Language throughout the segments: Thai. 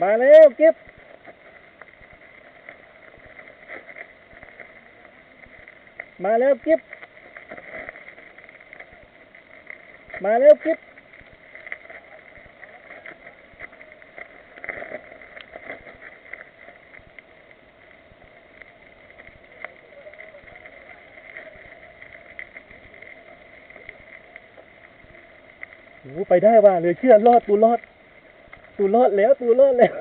มาแล้วกิฟมาแล้วกิฟมาแล้วกิฟโอ้ไปได้ว่ะเลยเชื่อรอดตูรอด ตูรอดแล้วตูรอดแล้ว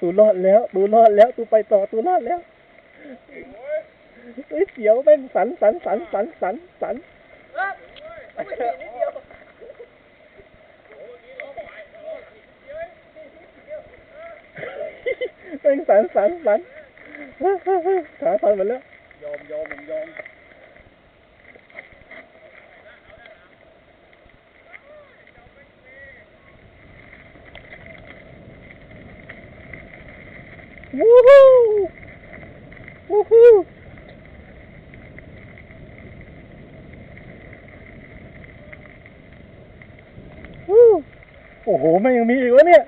ตูรอดแล้วตูรอดแล้วตูไปต่อตูรอดแล้วเฮ้ยเสียวแม่งสันสันสันสันสันสันแม่งสันสันสันขาสันหมดแล้วยอมยอมผมยอม วู้ฮู้วู้ฮู้วู้โอ้โหไมันยังมีอีกวะเนี่ย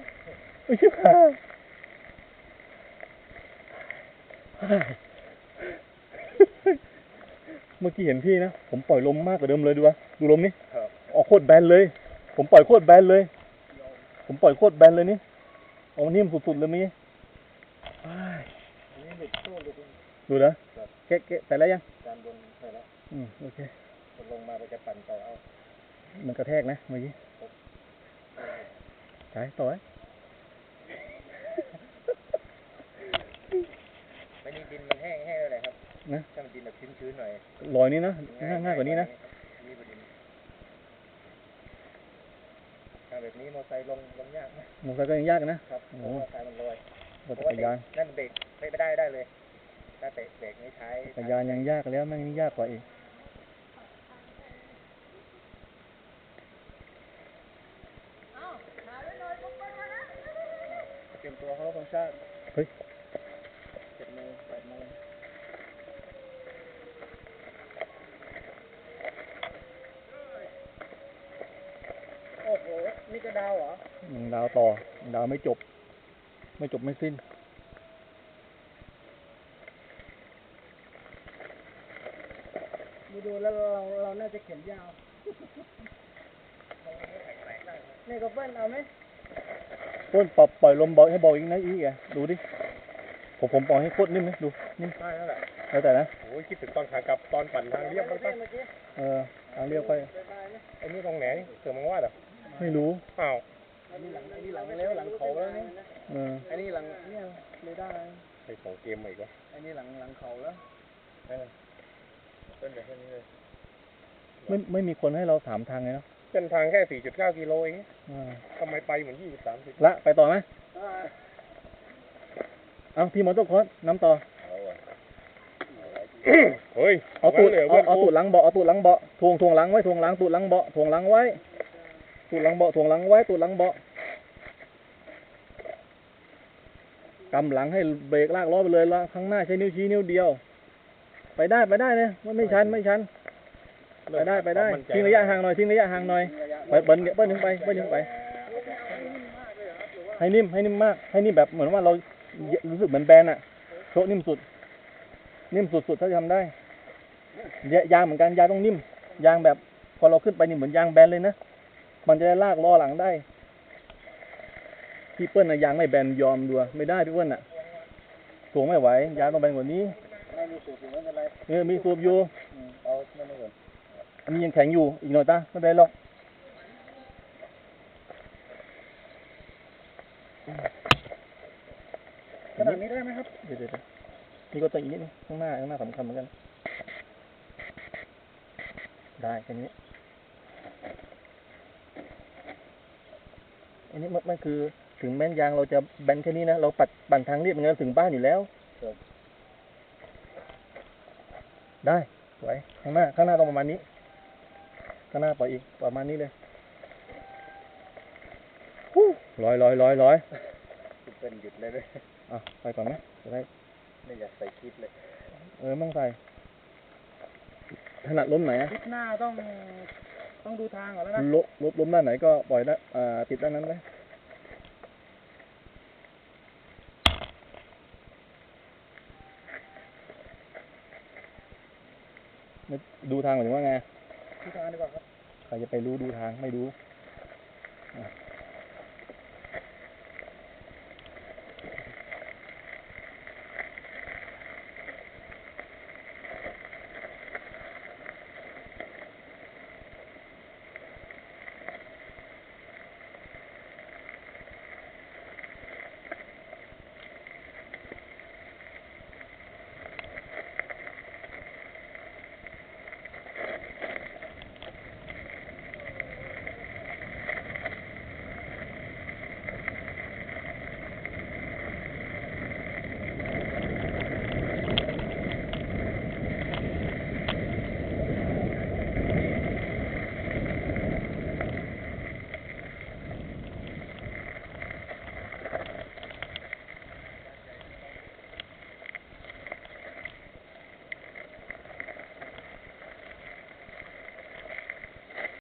ไอ้ชิบหายเมื่อกี้เห็นพี่นะ ผมปล่อยลมมากกว่าเดิมเลยดูวะดูลมนี่ออกโคตรแบนเลย ผมปล่อยโคตรแบนเลย ผมปล่อยโคตรแบนเลยนี่เอานิ่มสุดๆเลยมีอ้าย อันนี้หลุดโซ่หลุดดูนะครับเก๊ะเก๊ะแต่แล้วยังการบนใส่แล้วอืมโอเคมันลงมาไปจะปั่นต่อเอา มันกระแทกนะเมื่อกี้ใช่ต่อไว้ไม่นี่ดินมันแห้งแห้งเลยครับนะถ้ามันดินแบบชื้นๆหน่อยลอยนี้นะง่ายง่ายกว่านี้นะนี่กว่าดินถ้าแบบนี้มอไซค์ลงลงยากนะมอเตอร์ไซค์ก็ยังยากนะครับเพโอ้ราะโหว่าทางมันลอยรถ จักรยานนั่นเบรกไม่ได้ได้เลยถ้าเตะเบรกไม่ใช้จักรยานยังยากแล้วแม่งนี่ยากกว่าอีกเตรียมตัวเขาลบธงชาติเฮ้ยเจ็ดโมงแปดโมงโอ้โห นี่ก็ดาวเหรอยังดาวต่อยังดาวไม่จบ ไม่จบไม่สิ้น ดูดูแล้วเราเราน่าจะเข็นยาวนี่ก็เปิ้ลเอาไหมต้นปรับปล่อยลมเบาให้เบาอีกนะอีกอะดูดิ ผมผมปล่อยให้โคตรนิ่มนะดูนิ่มใช่แล้วแหละแล้วแต่นะโอ้ยคิดถึงตอนขากลับตอนปั่นทางเรียบบ้างปะเออทางเรียกไปไอ้นี่ตรงไหนเสือมังวาดเหรอไม่รู้อ้าวไอ้นี่หลังไอ้นี่หลังแล้วหลังเขาแล้วนี่เออไอ้นี่หลังเนี่ยไม่ได้ไอ้ของเกมใหม่ก็ไอ้นี่หลังหลังเขาแล้วเออเป็นแบบนี้เลยไม่ไม่มีคนให้เราถามทางเลยเนาะเส้นทางแค่4.9กิโลเองอ่าทำไมไปเหมือน20 30ละไปต่อไหมเอาพี่มอเตอร์คอร์สน้ำต่อเฮ้ยเอาตูดงั้นลยเอาเอาพื่นตูดหลังเบาะเอาตูดหลังเบาะทวงทวงหลังไว้ทวงหลังตูดหลังเบาะทวงหลังไว้ตูดหลังเบาะทวงหลังไว้ตูดหลังเบาะ กำหลังให้เบรกลากล้อไปเลยละข้างหน้าใช้นิ้วชี้นิ้วเดียว ไปได้ไปได้เลยมันไม่ชันไม่ชัน ไปได้ไปได้มั่นใจทิ้งระยะห่างหน่อยทิ้งระยะห่างหน่อยไปเบิ้ลเบิ้ลถึงไปเบิ้ลถึงไป ให้นิ่มให้นิ่มมาก ให้นิ่มแบบเหมือนว่าเรารู้สึกเหมือนแบนอะโชว์นิ่มสุด นิ่มสุดๆถ้าจะทำได้ยายางเหมือนกันยางต้องนิ่ม ยางแบบพอเราขึ้นไปนี่เหมือนยางแบนเลยนะมันจะได้ลากล้อหลังได้ พี่เปิ้ลนะยางไม่แบนยอมดูอะไม่ได้พี่เปิ้ลอะสูงไม่ไหวยางต้องแบนกว่านี้ไม่มีสูตรอยู่ไม่เป็นไรเออมีสูบอยู่อืมเอาไม่ไม่ก่อนอันนี้ยังแข็งอยู่อีกหน่อยตาไม่เป็นไรหรอกขนาดนี้ได้ไหมครับเดี๋ยวเดี๋ยวเดี๋ยวนี่ก็ต้องอีกนิดนึงข้างหน้าข้างหน้าสำคัญเหมือนกัน ได้แค่นี้อันนี้มันมันคือ ถึงแม้นยางเราจะแบนแค่นี้นะ เราปัดปั่นทางเรียบมันก็ถึงบ้านอยู่แล้วครับได้ สวย ข้างหน้า ข้างหน้าต้องประมาณนี้ ข้างหน้าปล่อยอีกประมาณนี้เลยฮู้ร้อยร้อยร้อยร้อยเป็นหยุดเลยเลยอะไปก่อนไหมจะได้ไม่อยากใส่คลิปเลย เออมั่งใส่ถนัดล้มไหนอะคลิปหน้าต้องต้องดูทางก่อนแล้วนะลบลบล้มด้านไหนก็ปล่อยได้อ่าติดด้านนั้นเลย ดูทางหมายถึงว่าไงดูทางดีกว่าครับใครจะไปรู้ดูทางไม่รู้